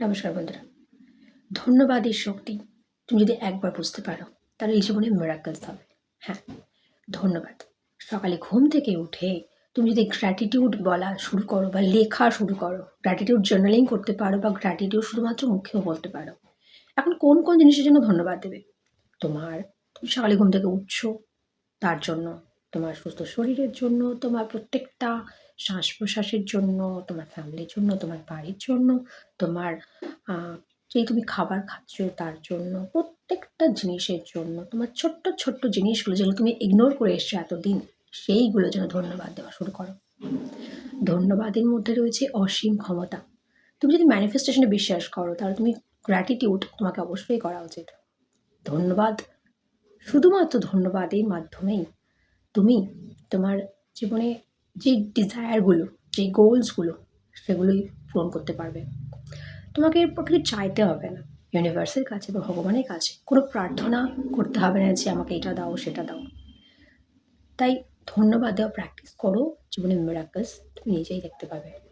নমস্কার বন্ধুরা। ধন্যবাদের শক্তি। তুমি যদি একবার বুঝতে পারো, তাহলে এই জীবনে মেরাকলস হবে। হ্যাঁ ধন্যবাদ। সকালে ঘুম থেকে উঠে তুমি যদি গ্র্যাটিটিউড বলা শুরু করো বা লেখা শুরু করো গ্র্যাটিটিউড জার্নালিং করতে পারো বা গ্র্যাটিটিউড শুধুমাত্র মুখেও বলতে পারো, এখন কোন কোন জিনিসের জন্য ধন্যবাদ দেবে? তোমার, তুমি সকালে ঘুম থেকে উঠছো, তার জন্য তোমার সুস্থ শরীরের জন্য, তোমার প্রত্যেকটা শ্বাস প্রশ্বাসের জন্য, তোমার ফ্যামিলির জন্য, তোমার বাড়ির জন্য, তোমার যেই তুমি খাবার খাচ্ছ তার জন্য, প্রত্যেকটা জিনিসের জন্য, তোমার ছোট্ট ছোট্ট জিনিসগুলো যেগুলো তুমি ইগনোর করে এসছো এতদিন, সেইগুলো যেন ধন্যবাদ দেওয়া শুরু করো। ধন্যবাদের মধ্যে রয়েছে অসীম ক্ষমতা। তুমি যদি ম্যানিফেস্টেশনে বিশ্বাস করো, তাহলে তুমি গ্র্যাটিটিউড তোমাকে অবশ্যই করা উচিত। ধন্যবাদ। শুধুমাত্র ধন্যবাদের মাধ্যমেই। তুমি তোমার জীবনে যে ডিজায়ারগুলো যে গোলসগুলো সেগুলোই পূরণ করতে পারবে। তোমাকে এরপর কিছু চাইতে হবে না। ইউনিভার্সের কাছে বা ভগবানের কাছে কোনো প্রার্থনা করতে হবে না যে, আমাকে এটা দাও, সেটা দাও। তাই ধন্যবাদ দেওয়া প্র্যাকটিস করো। জীবনে মেরাকাস তুমি নিজেই দেখতে পাবে।